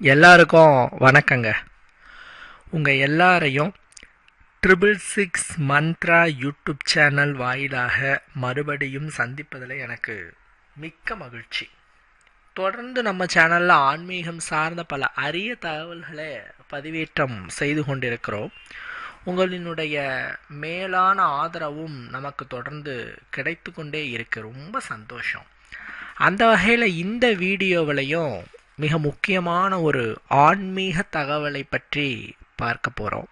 எல்லாருக்கும் வணக்கங்க. உங்கள் எல்லாரையும் triple six Mantra YouTube channel வாயிலாக மறுபடியும் சந்திப்பதில் எனக்கு மிக்க மகிழ்ச்சி. தொடர்ந்து நம்ம சேனலில் ஆன்மீகம் சார்ந்த பல அரிய தகவல்களை பதிவேற்றம் செய்து கொண்டிருக்கிறோம். உங்களினுடைய மேலான ஆதரவும் நமக்கு தொடர்ந்து கிடைத்து கொண்டே இருக்கு. ரொம்ப சந்தோஷம். அந்த வகையில் இந்த வீடியோவிலையும் மிக முக்கியமான ஒரு ஆன்மீக தகவலை பற்றி பார்க்க போகிறோம்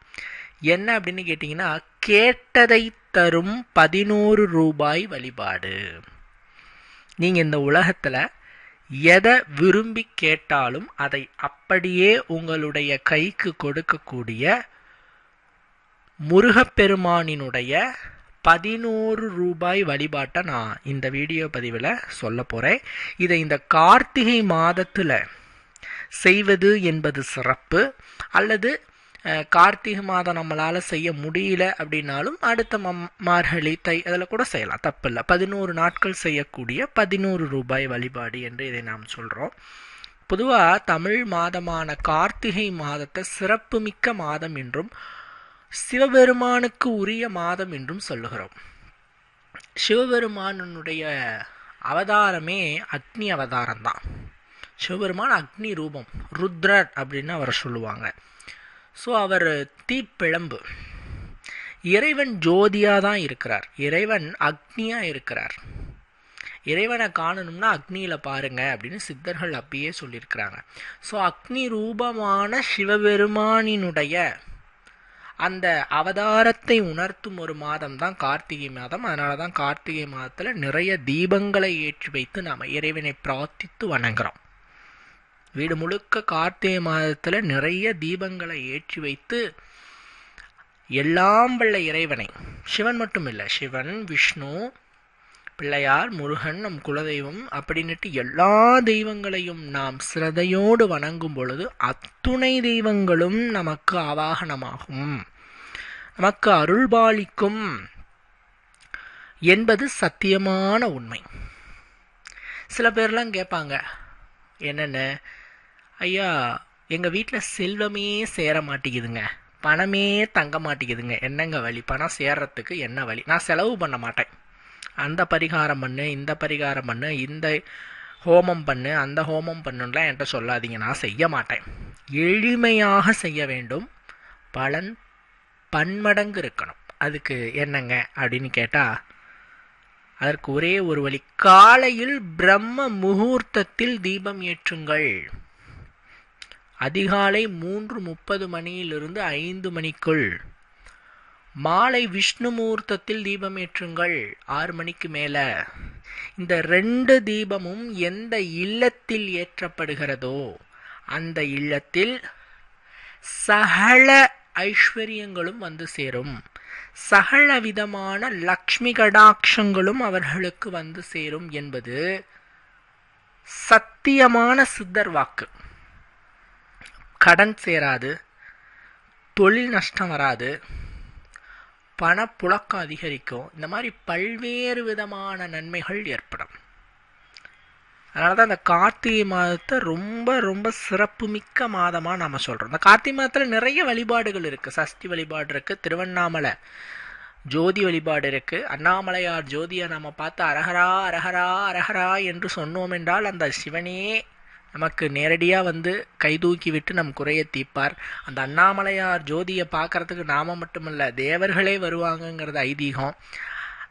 என்ன அப்படின்னு கேட்டிங்கன்னா கேட்டதை தரும் பதினோரு ரூபாய் வழிபாடு. நீங்கள் இந்த உலகத்தில் எதை விரும்பி கேட்டாலும் அதை அப்படியே உங்களுடைய கைக்கு கொடுக்கக்கூடிய முருகப்பெருமானினுடைய பதினோரு ரூபாய் வழிபாட்டை நான் இந்த வீடியோ பதிவில் சொல்ல போகிறேன் இதை இந்த கார்த்திகை மாதத்தில் செய்வது என்பது சிறப்பு. அல்லது கார்த்திகை மாதம் நம்மளால் செய்ய முடியல அப்படின்னாலும் அடுத்த மம் மார்கழி தை அதில் கூட செய்யலாம். தப்பில்லை. பதினோரு நாட்கள் செய்யக்கூடிய பதினோரு ரூபாய் வழிபாடு என்று இதை நாம் சொல்கிறோம் பொதுவாக தமிழ் மாதமான கார்த்திகை மாதத்தை சிறப்புமிக்க மாதம் என்றும் சிவபெருமானுக்கு உரிய மாதம் என்றும் சொல்லுகிறோம். சிவபெருமானுடைய அவதாரமே அக்னி அவதாரம் தான் சிவபெருமான் அக்னி ரூபம் ருத்ரர் அப்படின்னு அவரை சொல்லுவாங்க. ஸோ அவர் தீப்பிழம்பு. இறைவன் ஜோதியாக தான் இருக்கிறார். இறைவன் அக்னியாக இருக்கிறார். இறைவனை காணணும்னா அக்னியில் பாருங்க அப்படின்னு சித்தர்கள் அப்பயே சொல்லியிருக்கிறாங்க. ஸோ அக்னி ரூபமான சிவபெருமானினுடைய அந்த அவதாரத்தை உணர்த்தும் ஒரு மாதம் தான் கார்த்திகை மாதம். அதனால தான் கார்த்திகை மாதத்தில் நிறைய தீபங்களை ஏற்றி வைத்து நாம் இறைவனை பிரார்த்தித்து வணங்குறோம். வீடு முழுக்க கார்த்திகை மாதத்தில் நிறைய தீபங்களை ஏற்றி வைத்து எல்லாம் வல்ல இறைவனை. சிவன் மட்டும் இல்லை சிவன் விஷ்ணு பிள்ளையார் முருகன் நம் குலதெய்வம் அப்படின்னுட்டு எல்லா தெய்வங்களையும் நாம் சிரதையோடு வணங்கும் பொழுது அத்துணை தெய்வங்களும் நமக்கு ஆவாகனமாகும். நமக்கு அருள்பாலிக்கும் என்பது சத்தியமான உண்மை. சில பேர்லாம் கேட்பாங்க என்னென்ன? ஐயா எங்கள் வீட்டில் செல்வமே சேர மாட்டேங்குதுங்க. பணமே தங்க மாட்டேங்குதுங்க. என்னங்க வழி? பணம் சேர்றதுக்கு என்ன வழி? நான் செலவு பண்ண மாட்டேன். அந்த பரிகாரம் பண்ணு இந்த பரிகாரம் பண்ணு இந்த ஹோமம் பண்ணு அந்த ஹோமம் பண்ணுலாம் என்கிட்ட சொல்லாதீங்க. நான் செய்ய மாட்டேன். எளிமையாக செய்ய வேண்டும். பலன் பன்மடங்கு இருக்கணும். அதுக்கு என்னங்க அப்படின்னு கேட்டால் அதற்கு ஒரே ஒரு வழி காலையில் பிரம்ம முகூர்த்தத்தில் தீபம் ஏற்றுங்கள். அதிகாலை மூன்று முப்பது மணியிலிருந்து ஐந்து மணிக்குள். மாலை விஷ்ணு முகூர்த்தத்தில் தீபம் ஏற்றுங்கள். ஆறு மணிக்கு மேல. இந்த ரெண்டு தீபமும் எந்த இல்லத்தில் ஏற்றப்படுகிறதோ அந்த இல்லத்தில் சகல ஐஸ்வர்யங்களும் வந்து சேரும். சகல விதமான லக்ஷ்மி கடாட்சங்களும் அவர்களுக்கு வந்து சேரும் என்பது சத்தியமான சித்தர் வாக்கு. கடன் சேராது தொழில் நஷ்டம் வராது பணப்புழக்கம் அதிகரிக்கும். இந்த மாதிரி பல்வேறு விதமான நன்மைகள் ஏற்படும். அதனால தான் இந்த கார்த்திகை மாதத்தை ரொம்ப ரொம்ப சிறப்புமிக்க மாதமாக நம்ம சொல்கிறோம் இந்த கார்த்திகை மாதத்தில் நிறைய வழிபாடுகள் இருக்குது சஷ்டி வழிபாடு இருக்குது திருவண்ணாமலை ஜோதி வழிபாடு இருக்குது அண்ணாமலையார் ஜோதியை நம்ம பார்த்து அரஹரா அரஹரா அரஹரா என்று சொன்னோம் என்றால் அந்த சிவனே நமக்கு நேரடியாக வந்து கைதூக்கி விட்டு நம் குறைய தீர்ப்பார். அந்த அண்ணாமலையார் ஜோதியை பார்க்கறதுக்கு நாம மட்டுமல்ல தேவர்களே வருவாங்கங்கிறது ஐதீகம்.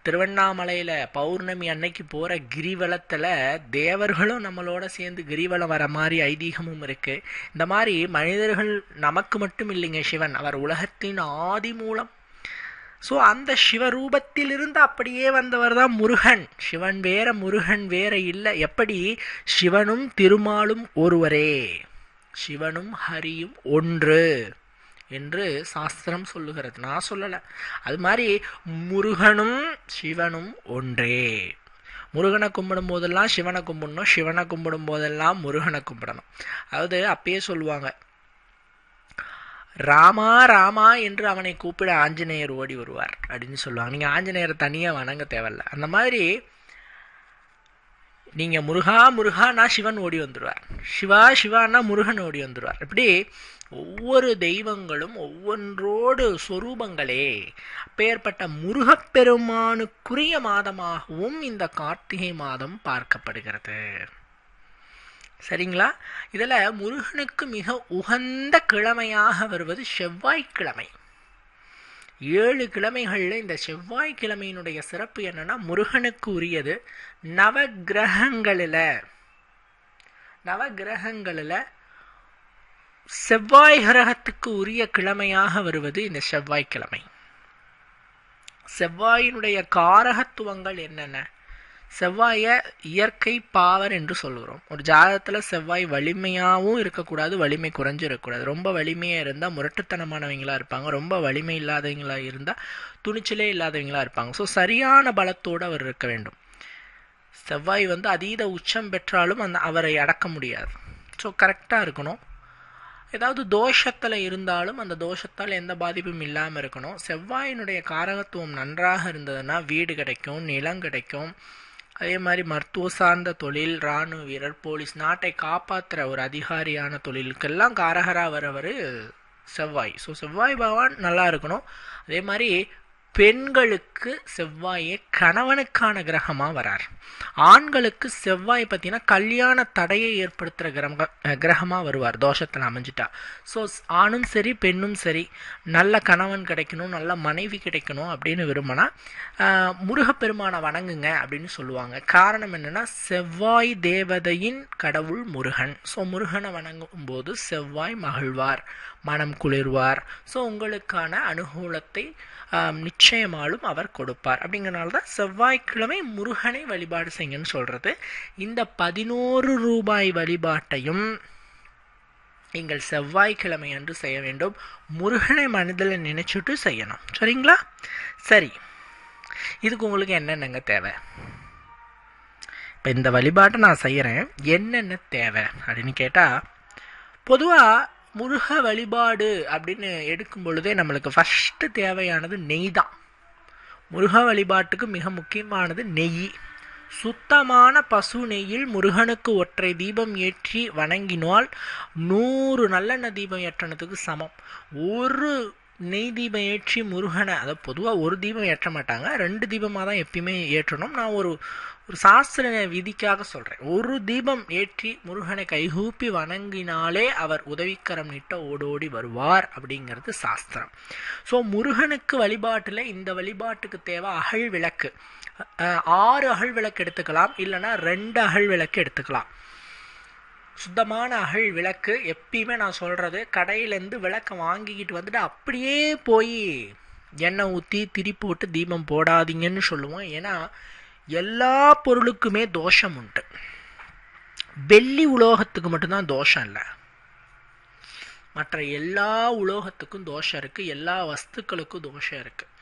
திருவண்ணாமலையில் பௌர்ணமி அன்னைக்கு போகிற கிரிவலத்தில் தேவர்களும் நம்மளோட சேர்ந்து கிரிவலம் வர மாதிரி ஐதீகமும் இருக்குது இந்த மாதிரி மனிதர்கள் நமக்கு மட்டும் இல்லைங்க சிவன். அவர் உலகத்தின் ஆதி மூலம் ஸோ அந்த சிவரூபத்திலிருந்து அப்படியே வந்தவர் தான் முருகன். சிவன் வேற முருகன் வேற இல்லை. எப்படி? சிவனும் திருமாலும் ஒருவரே. சிவனும் ஹரியும் ஒன்று என்று சாஸ்திரம் சொல்லுகிறது. நான் சொல்லலை. அது மாதிரி முருகனும் சிவனும் ஒன்றே. முருகனை கும்பிடும் போதெல்லாம் சிவனை கும்பிடணும் சிவனை கும்பிடும் போதெல்லாம் முருகனை கும்பிடணும். அதாவது அப்பயே சொல்லுவாங்க ராமா ராமா என்று அவனை கூப்பிட ஆஞ்சநேயர் ஓடி வருவார் அப்படின்னு சொல்லுவாங்க. நீங்கள் ஆஞ்சநேயரை தனியாக வணங்க தேவையில்ல. அந்த மாதிரி நீங்கள் முருகா முருகானா சிவன் ஓடி வந்துடுவார் சிவா சிவானா முருகன் ஓடி வந்துடுவார் இப்படி ஒவ்வொரு தெய்வங்களும் ஒவ்வொன்றோடு சொரூபங்களே அப்பேற்பட்ட முருகப்பெருமானுக்குரிய மாதமாகவும் இந்த கார்த்திகை மாதம் பார்க்கப்படுகிறது. சரிங்களா? இதில் முருகனுக்கு மிக உகந்த கிழமையாக வருவது செவ்வாய்க்கிழமை. ஏழு கிழமைகளில் இந்த செவ்வாய்க்கிழமையினுடைய சிறப்பு என்னென்னா முருகனுக்கு உரியது நவகிரகங்களில். நவகிரகங்களில் செவ்வாய் கிரகத்துக்கு உரிய கிழமையாக வருவது இந்த செவ்வாய்க்கிழமை. செவ்வாயினுடைய காரகத்துவங்கள் என்னென்ன? செவ்வாயை இயற்கை பாவர் என்று சொல்கிறோம் ஒரு ஜாதகத்தில் செவ்வாய் வலிமையாகவும் இருக்கக்கூடாது வலிமை குறைஞ்சு இருக்கக்கூடாது. ரொம்ப வலிமையாக இருந்தால் முரட்டுத்தனமானவங்களாக இருப்பாங்க. ரொம்ப வலிமை இல்லாதவங்களாக இருந்தால் துணிச்சலே இல்லாதவங்களாக இருப்பாங்க. ஸோ சரியான பலத்தோடு அவர் இருக்க வேண்டும். செவ்வாய் வந்து அதீத உச்சம் பெற்றாலும் அந்த அவரை அடக்க முடியாது. ஸோ கரெக்டாக இருக்கணும். ஏதாவது தோஷத்தில் இருந்தாலும் அந்த தோஷத்தால் எந்த பாதிப்பும் இல்லாமல் இருக்கணும். செவ்வாயினுடைய காரகத்துவம் நன்றாக இருந்ததுன்னா வீடு கிடைக்கும் நிலம் கிடைக்கும். அதே மாதிரி மருத்துவ சார்ந்த தொழில் இராணுவ வீரர் போலீஸ் நாட்டை காப்பாற்றுற ஒரு அதிகாரியான தொழிலுக்கெல்லாம் காரகராக வரவர் செவ்வாய். ஸோ செவ்வாய் பகவான் நல்லா இருக்கணும். அதே மாதிரி பெண்களுக்கு செவ்வாயே கணவனுக்கான கிரகமாக வரார். ஆண்களுக்கு செவ்வாய் பார்த்தீங்கன்னா கல்யாண தடையை ஏற்படுத்துகிற கிரக கிரகமாக வருவார். தோஷத்தில் அமைஞ்சிட்டா. ஸோ ஆணும் சரி பெண்ணும் சரி நல்ல கணவன் கிடைக்கணும் நல்ல மனைவி கிடைக்கணும் அப்படின்னு விரும்பினா முருகப்பெருமானை வணங்குங்க அப்படின்னு சொல்லுவாங்க. காரணம் என்னென்னா செவ்வாய் தேவதையின் கடவுள் முருகன். ஸோ முருகனை வணங்கும் போது செவ்வாய் மகிழ்வார் மனம் குளிர்வார். ஸோ உங்களுக்கான அனுகூலத்தை நிச்சயமாலும் அவர் கொடுப்பார். அப்படிங்கிறனால தான் செவ்வாய்க்கிழமை முருகனை வழிபாடு செய்யுங்கன்னு சொல்கிறது இந்த பதினோரு ரூபாய் வழிபாட்டையும் நீங்கள் செவ்வாய்க்கிழமை அன்று செய்ய வேண்டும். முருகனை மனதில் நினைச்சுட்டு செய்யணும். சரிங்களா? சரி. இதுக்கு உங்களுக்கு என்னென்னங்க தேவை? இப்போ இந்த வழிபாட்டை நான் செய்கிறேன் என்னென்ன தேவை அப்படின்னு கேட்டால் பொதுவாக முருக வழிபாடு அப்படின்னு எடுக்கும் பொழுதே நம்மளுக்கு ஃபஸ்ட்டு தேவையானது நெய் தான் முருக வழிபாட்டுக்கு மிக முக்கியமானது நெய். சுத்தமான பசு நெய்யில் முருகனுக்கு ஒற்றை தீபம் ஏற்றி வணங்கினால் நூறு நல்லெண்ணெய் தீபம் ஏற்றினதுக்கு சமம். ஒரு நெய் தீபம் ஏற்றி முருகனை அதை பொதுவாக ஒரு தீபம் ஏற்ற மாட்டாங்க. ரெண்டு தீபமாக தான் எப்பயுமே ஏற்றணும். நான் ஒரு ஒரு சாஸ்திர விதிக்காக சொல்கிறேன் ஒரு தீபம் ஏற்றி முருகனை கைகூப்பி வணங்கினாலே அவர் உதவிக்கரம் நீட்ட ஓடோடி வருவார் அப்படிங்கிறது சாஸ்திரம். ஸோ முருகனுக்கு வழிபாட்டில் இந்த வழிபாட்டுக்கு தேவை அகழ் விளக்கு. ஆறு அகழ் விளக்கு எடுத்துக்கலாம். இல்லைன்னா ரெண்டு அகழ் விளக்கு எடுத்துக்கலாம். சுத்தமான அகழ் விளக்கு எப்பயுமே நான் சொல்கிறது கடையிலேருந்து விளக்கை வாங்கிக்கிட்டு வந்துட்டு அப்படியே போய் எண்ணெய் ஊற்றி திரி விட்டு தீபம் போடாதீங்கன்னு சொல்லுவோம். ஏன்னா எல்லா பொருளுக்குமே தோஷம் உண்டு. வெள்ளி உலோகத்துக்கு மட்டும்தான் தோஷம் இல்லை. மற்ற எல்லா உலோகத்துக்கும் தோஷம் இருக்குது எல்லா வஸ்துக்களுக்கும் தோஷம் இருக்குது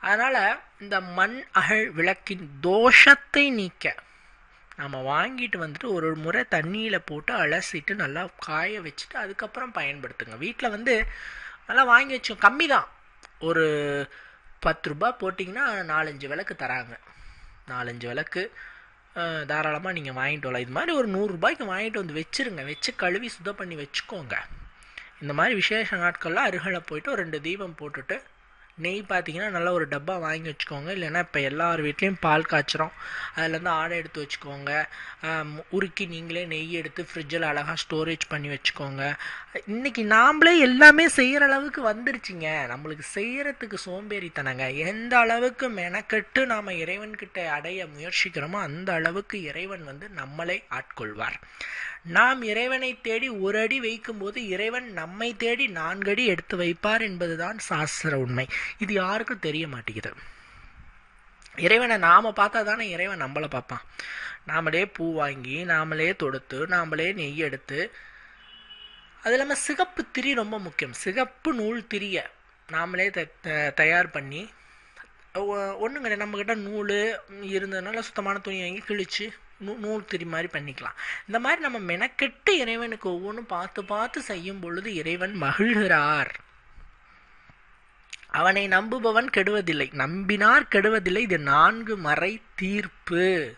அதனால் இந்த மண் அகழ் விளக்கின் தோஷத்தை நீக்க நம்ம வாங்கிட்டு வந்துட்டு ஒரு முறை தண்ணியில் போட்டு அலசிட்டு நல்லா காய வச்சுட்டு அதுக்கப்புறம் பயன்படுத்துங்க. வீட்டில் வந்து நல்லா வாங்கி வச்சோம். கம்மி தான் ஒரு பத்து ரூபா போட்டிங்கன்னா நாலஞ்சு விளக்கு தராங்க. நாலஞ்சு விளக்கு தாராளமாக நீங்கள் வாங்கிட்டு வரலாம். இது மாதிரி ஒரு நூறுரூபாய்க்கு வாங்கிட்டு வந்து வச்சுருங்க. வச்சு கழுவி சுத்தம் பண்ணி வச்சுக்கோங்க. இந்த மாதிரி விசேஷ நாட்கள்லாம் அருகலை போயிட்டு ஒரு ரெண்டு தீபம் போட்டுட்டு நெய் பார்த்தீங்கன்னா நல்லா ஒரு டப்பா வாங்கி வச்சுக்கோங்க. இல்லைன்னா இப்போ எல்லார் வீட்லேயும் பால் காய்ச்சிரும் அதுலேருந்து ஆடை எடுத்து வச்சுக்கோங்க. உருக்கி நீங்களே நெய் எடுத்து ஃப்ரிட்ஜில் அழகாக ஸ்டோரேஜ் பண்ணி வச்சுக்கோங்க. இன்றைக்கி நாம்ளே எல்லாமே செய்கிற அளவுக்கு வந்துருச்சுங்க. நம்மளுக்கு செய்கிறதுக்கு சோம்பேறித்தனங்க. எந்த அளவுக்கு மெனக்கெட்டு நாம் இறைவன்கிட்ட அடைய முயற்சிக்கிறோமோ அந்த அளவுக்கு இறைவன் வந்து நம்மளை ஆட்கொள்வார். நாம் இறைவனை தேடி ஒரு அடி வைக்கும்போது இறைவன் நம்மை தேடி நான்கடி எடுத்து வைப்பார் என்பதுதான் சாஸ்திர உண்மை. இது யாருக்கும் தெரிய மாட்டேங்குது. இறைவனை நாம் பார்த்தா தானே இறைவன் நம்மளை பார்ப்பான். நாமளே பூ வாங்கி நாமளே தொடுத்து நாமளே நெய் எடுத்து அது இல்லாமல் சிகப்பு திரி ரொம்ப முக்கியம். சிகப்பு நூல் திரியை நாமளே த தயார் பண்ணி ஒன்றும் கிடையாது. நம்மக்கிட்ட நூல் இருந்ததுனால சுத்தமான துணி வாங்கி கிழிச்சு நூ நூல் திரி மாதிரி பண்ணிக்கலாம். இந்த மாதிரி நம்ம மெனக்கெட்டு இறைவனுக்கு ஒவ்வொன்றும் பார்த்து பார்த்து செய்யும் பொழுது இறைவன் மகிழ்கிறார். அவனை நம்புபவன் கெடுவதில்லை. நம்பினார் கெடுவதில்லை. இது நான்கு மறை தீர்ப்பு.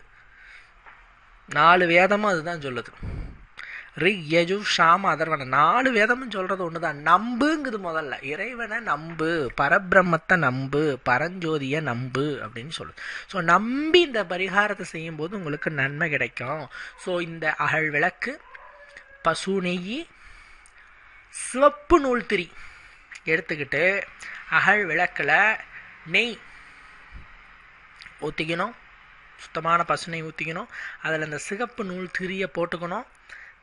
நாலு வேதமும் அதுதான் சொல்லுது. ரிக் யஜு ஷாம அதர்வன. நாலு வேதமும் சொல்கிறது ஒன்று தான் நம்புங்குது முதல்ல. இறைவனை நம்பு பரபிரம்மத்தை நம்பு பரஞ்சோதியை நம்பு அப்படின்னு சொல்லுது. ஸோ நம்பி இந்த பரிகாரத்தை செய்யும்போது உங்களுக்கு நன்மை கிடைக்கும். ஸோ இந்த அகழ் விளக்கு பசு நெய் சிவப்பு நூல் திரி. எடுத்துக்கிட்டு அகழ் விளக்கில் நெய் ஊற்றிக்கணும் சுத்தமான பசுனை ஊற்றிக்கணும் அதில் இந்த சிகப்பு நூல் திரியை போட்டுக்கணும்.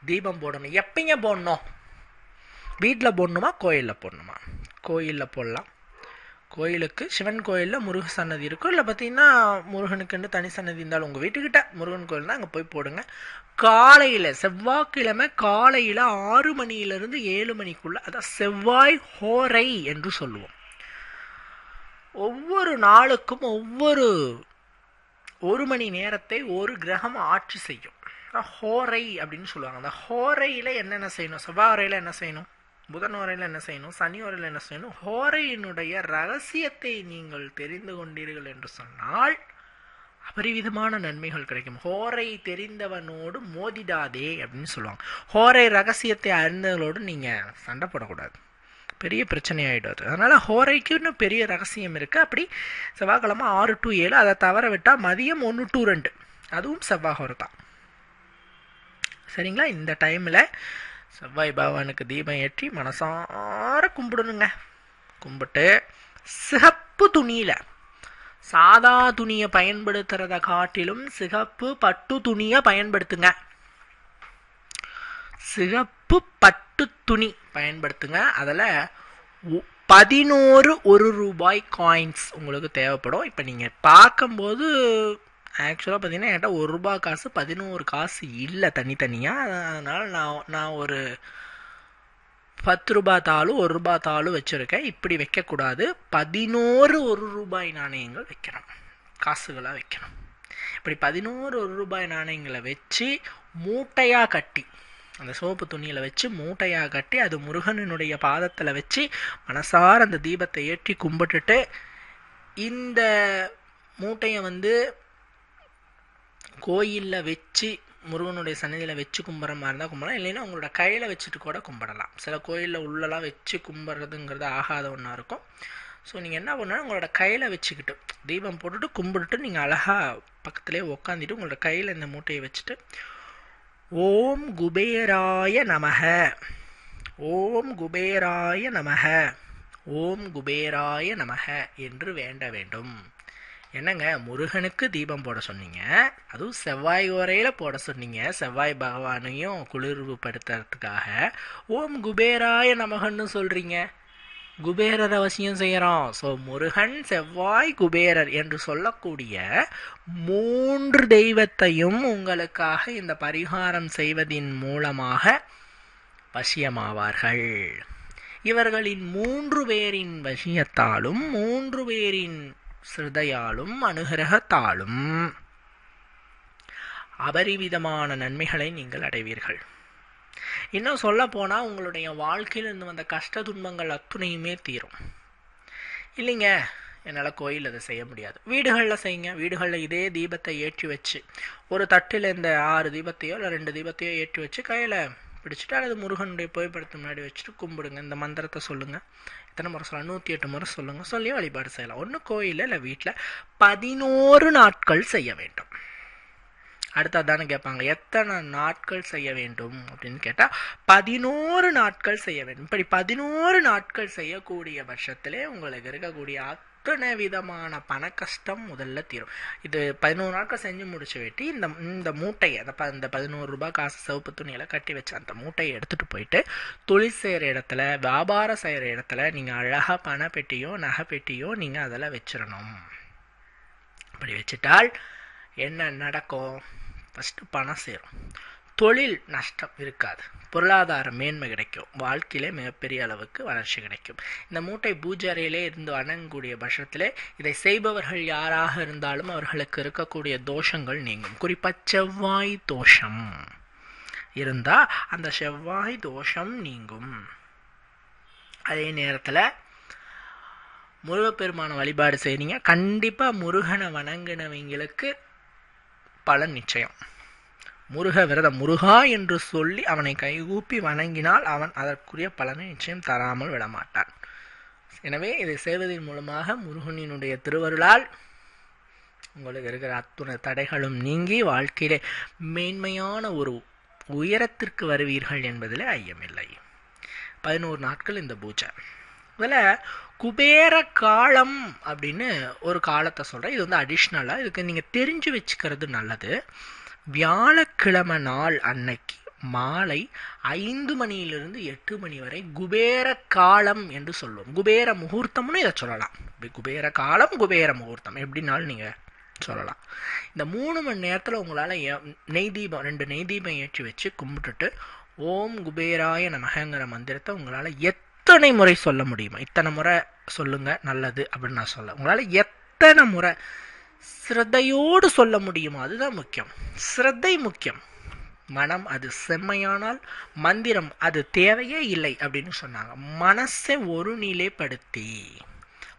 தீபம் போடணும். எப்பங்க போடணும்? வீட்டில் போடணுமா கோயிலில் போடணுமா? கோயிலில் போடலாம். கோயிலுக்கு சிவன் கோயிலில் முருக சன்னதி இருக்கும். இல்லை பார்த்தீங்கன்னா முருகனுக்குன்னு தனி சன்னதி இருந்தாலும் உங்கள் வீட்டுக்கிட்ட முருகன் கோயில் தான் அங்கே போய் போடுங்க. காலையில் செவ்வாய்க்கிழமை காலையில் ஆறு மணியிலிருந்து ஏழு மணிக்குள்ளே அதான் செவ்வாய் ஹோரை என்று சொல்லுவோம். ஒவ்வொரு நாளுக்கும் ஒவ்வொரு ஒரு மணி நேரத்தை ஒரு கிரகம் ஆட்சி செய்யும். ஹோரை அப்படின்னு சொல்லுவாங்க. அந்த ஹோரையில் என்னென்ன செய்யணும்? செவ்வாய் ஹோரையில் என்ன செய்யணும்? புதன் வரையில் என்ன செய்யணும்? சனி வரையில் என்ன செய்யணும்? ஹோரையினுடைய ரகசியத்தை நீங்கள் தெரிந்து கொண்டீர்கள் என்று சொன்னால் அபரிவிதமான நன்மைகள் கிடைக்கும். ஹோரை தெரிந்தவனோடு மோதிடாதே அப்படின்னு சொல்லுவாங்க. ஹோரை ரகசியத்தை அறிந்தவர்களோடு நீங்கள் சண்டை போடக்கூடாது. பெரிய பிரச்சனை ஆகிடாது அதனால் ஹோரைக்கு இன்னும் பெரிய ரகசியம் இருக்குது அப்படி செவ்வாய்க்கிழமை ஆறு டு ஏழு அதை தவற விட்டால் மதியம் ஒன்று டு ரெண்டு. அதுவும் செவ்வாய் ஹோரை தான். சரிங்களா? இந்த டைமில் செவ்வாய் பகவானுக்கு தீபம் ஏற்றி மனசார கும்பிடணுங்க. கும்பிட்டு சிகப்பு துணியில் சாதா துணியை பயன்படுத்துறத காட்டிலும் சிகப்பு பட்டு துணியை பயன்படுத்துங்க. சிகப்பு பட்டு துணி பயன்படுத்துங்க. அதில் பதினோரு ஒரு ரூபாய் காயின்ஸ் உங்களுக்கு தேவைப்படும். இப்போ நீங்கள் பார்க்கும்போது ஆக்சுவலாக பார்த்தீங்கன்னா என்கிட்ட ஒரு ரூபா காசு பதினோரு காசு இல்லை தனித்தனியாக அதனால் நான் நான் ஒரு பத்து ரூபா தாளும் ஒரு ரூபா தாளும் வச்சுருக்கேன். இப்படி வைக்கக்கூடாது. பதினோரு ஒரு ரூபாய் நாணயங்கள் வைக்கணும். காசுகளாக வைக்கணும். இப்படி பதினோரு ஒரு ரூபாய் நாணயங்களை வச்சு மூட்டையாக கட்டி அந்த சோப்பு துணியில் வச்சு மூட்டையாக கட்டி அது முருகனுடைய பாதத்தில் வச்சு மனசார அந்த தீபத்தை ஏற்றி கும்பிட்டுட்டு இந்த மூட்டையை வந்து கோயிலில் வச்சு முருகனுடைய சன்னதியில் வச்சு கும்பிட்ற மாதிரி இருந்தால் கும்பிடலாம் இல்லைன்னா உங்களோட கையில் வச்சுட்டு கூட கும்பிடலாம். சில கோயிலில் உள்ளலாம் வச்சு கும்பிட்றதுங்கிறது ஆகாத ஒன்றா இருக்கும். ஸோ நீங்கள் என்ன பண்ணாலும் உங்களோட கையில் வச்சுக்கிட்டு தீபம் போட்டுட்டு கும்பிட்டுட்டு நீங்கள் அழகாக பக்கத்துலேயே உக்காந்துட்டு உங்களோட கையில் இந்த மூட்டையை வச்சுட்டு ஓம் குபேராய நமக ஓம் குபேராய நமக ஓம் குபேராய நமக என்று வேண்ட வேண்டும். என்னங்க முருகனுக்கு தீபம் போட சொன்னீங்க. அதுவும் செவ்வாய் உரையில் போட சொன்னீங்க. செவ்வாய் பகவானையும் குளிர்வுபடுத்துறதுக்காக. ஓம் குபேராய நமகன்னு சொல்கிறீங்க குபேரர் அவசியம் செய்கிறோம் ஸோ முருகன் செவ்வாய் குபேரர் என்று சொல்லக்கூடிய மூன்று தெய்வத்தையும் உங்களுக்காக இந்த பரிகாரம் செய்வதின் மூலமாக வசியமாவார்கள். இவர்களின் மூன்று பேரின் வசியத்தாலும் மூன்று பேரின் ஸ்ருதையாலும் அனுகிரகத்தாலும் அபரிவிதமான நன்மைகளை நீங்கள் அடைவீர்கள். இன்னும் சொல்ல போனால் உங்களுடைய வாழ்க்கையில் இருந்து வந்த கஷ்ட துன்பங்கள் அத்துணையுமே தீரும். இல்லைங்க என்னால் கோயில் அதை செய்ய முடியாது. வீடுகளில் செய்யுங்க. வீடுகளில் இதே தீபத்தை ஏற்றி வச்சு ஒரு தட்டில் இந்த ஆறு தீபத்தையோ இல்லை ரெண்டு தீபத்தையோ ஏற்றி வச்சு கையில் பிடிச்சிட்டு அல்லது முருகனுடைய புகைப்படத்து முன்னாடி வச்சுட்டு கும்பிடுங்க. இந்த மந்திரத்தை சொல்லுங்கள் எத்தனை முறை சொல்லலாம்? நூற்றி எட்டு முறை சொல்லுங்கள் சொல்லி வழிபாடு செய்யலாம். ஒன்று கோயிலில் இல்லை வீட்டில் பதினோரு நாட்கள் செய்ய வேண்டும். அடுத்து அதானே கேட்பாங்க எத்தனை நாட்கள் செய்ய வேண்டும் அப்படின்னு கேட்டால் பதினோரு நாட்கள் செய்ய வேண்டும். இப்படி பதினோரு நாட்கள் செய்யக்கூடிய பட்சத்திலே உங்களுக்கு இருக்கக்கூடிய அத்தனை விதமான பண கஷ்டம் முதல்ல தீரும். இது பதினோரு நாட்கள் செஞ்சு முடிச்சு வெட்டி இந்த இந்த மூட்டையை அந்த ப இந்த பதினோரு ரூபாய் காசு சிவப்பு துணியில் கட்டி வச்ச அந்த மூட்டையை எடுத்துகிட்டு போயிட்டு தொழில் செய்கிற இடத்துல வியாபாரம் செய்கிற இடத்துல நீங்கள் அழகாக பண பெட்டியோ நகை பெட்டியோ நீங்கள் அதில் வச்சிடணும் அப்படி வச்சுட்டால் என்ன நடக்கும்? ஃபஸ்ட்டு பணம் சேரும். தொழில் நஷ்டம் இருக்காது. பொருளாதார மேன்மை கிடைக்கும். வாழ்க்கையிலே மிகப்பெரிய அளவுக்கு வளர்ச்சி கிடைக்கும். இந்த மூட்டை பூஜை இருந்து வணங்கக்கூடிய பட்சத்திலே இதை செய்பவர்கள் யாராக இருந்தாலும் அவர்களுக்கு இருக்கக்கூடிய தோஷங்கள் நீங்கும். குறிப்பாக செவ்வாய் தோஷம் இருந்தால் அந்த செவ்வாய் தோஷம் நீங்கும். அதே நேரத்தில் முருகப்பெருமான வழிபாடு செய்கிறீங்க கண்டிப்பாக முருகனை வணங்கினவங்களுக்கு பலன் நிச்சயம். முருக விரதம் முருகா என்று சொல்லி அவனை கைகூப்பி வணங்கினால் அவன் அதற்குரிய பலனை நிச்சயம் தராமல் விடமாட்டான். எனவே இதை செய்வதன் மூலமாக முருகனினுடைய திருவருளால் உங்களுக்கு இருக்கிற அத்துணை தடைகளும் நீங்கி வாழ்க்கையிலே மேன்மையான ஒரு உயரத்திற்கு வருவீர்கள் என்பதில் ஐயமில்லை. பதினோரு நாட்கள் இந்த பூஜை. இதில் குபேர காலம் அப்படின்னு ஒரு காலத்தை சொல்கிறேன் இது வந்து அடிஷ்னலாக இதுக்கு நீங்கள் தெரிஞ்சு வச்சுக்கிறது நல்லது. வியாழக்கிழமை நாள் அன்னைக்கு மாலை ஐந்து மணியிலிருந்து எட்டு மணி வரை குபேர காலம் என்று சொல்லுவோம். குபேர முகூர்த்தம்னு இதை சொல்லலாம். குபேர காலம் குபேர முகூர்த்தம். எப்படினாலும் நீங்கள் சொல்லலாம். இந்த மூணு மணி நேரத்தில் உங்களால் நெய் தீபம் ரெண்டு நெய் தீபம் ஏற்றி வச்சு கும்பிட்டுட்டு ஓம் குபேராய நமகங்கிற மந்திரத்தை உங்களால் எத்தனை முறை சொல்ல முடியுமா? இத்தனை முறை சொல்லுங்கள் நல்லது அப்படின்னு நான் சொல்ல. உங்களால் எத்தனை முறை ஸ்ரத்தையோடு சொல்ல முடியுமா. அதுதான் முக்கியம். ஸ்ரத்தை முக்கியம். மனம் அது செம்மையானால் மந்திரம் அது தேவையே இல்லை அப்படின்னு சொன்னாங்க. மனசை ஒரு நிலைப்படுத்தி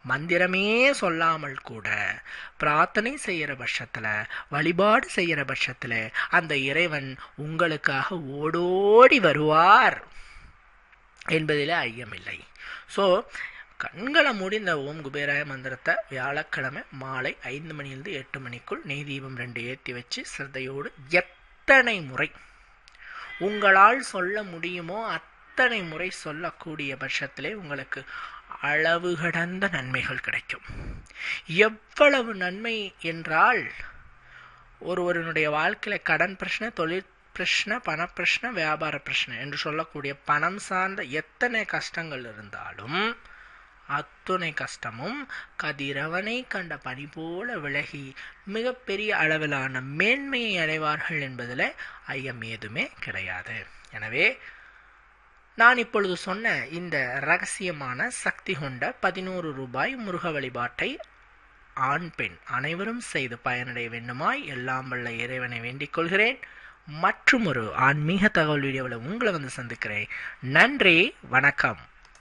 மந்திரமே சொல்லாமல் கூட பிரார்த்தனை செய்கிற பட்சத்தில் வழிபாடு செய்கிற பட்சத்தில் அந்த இறைவன் உங்களுக்காக ஓடோடி வருவார் என்பதில் ஐயமில்லை. ஸோ கண்களை மூடி இந்த ஓம் குபேராய மந்திரத்தை வியாழக்கிழமை மாலை ஐந்து மணிலிருந்து எட்டு மணிக்குள் நெய் தீபம் ரெண்டு ஏற்றி வச்சு சிரத்தையோடு எத்தனை முறை உங்களால் சொல்ல முடியுமோ அத்தனை முறை சொல்லக்கூடிய பட்சத்திலே உங்களுக்கு அளவு கடந்த நன்மைகள் கிடைக்கும். எவ்வளவு நன்மை என்றால் ஒருவருனுடைய வாழ்க்கையில் கடன் பிரச்சனை தொழில் பிரச்சனை பண பிரச்சனை வியாபார பிரச்சனை என்று சொல்லக்கூடிய பணம் சார்ந்த எத்தனை கஷ்டங்கள் இருந்தாலும் அத்துணை கஷ்டமும் கதிரவனை கண்ட பனி போல விலகி மிகப்பெரிய அளவிலான மேன்மையை அடைவார்கள் என்பதில் ஐயம் ஏதுமே கிடையாது. எனவே நான் இப்பொழுது சொன்ன இந்த ரகசியமான சக்தி கொண்ட பதினோரு ரூபாய் முருக வழிபாட்டை ஆண் பெண் அனைவரும் செய்து பயனடைய வேண்டுமாய் எல்லாம் வல்ல இறைவனை வேண்டிக் கொள்கிறேன். மற்றும் ஒரு ஆன்மீக தகவல் வீடியோவில் உங்களை வந்து சந்திக்கிறேன். நன்றி வணக்கம்.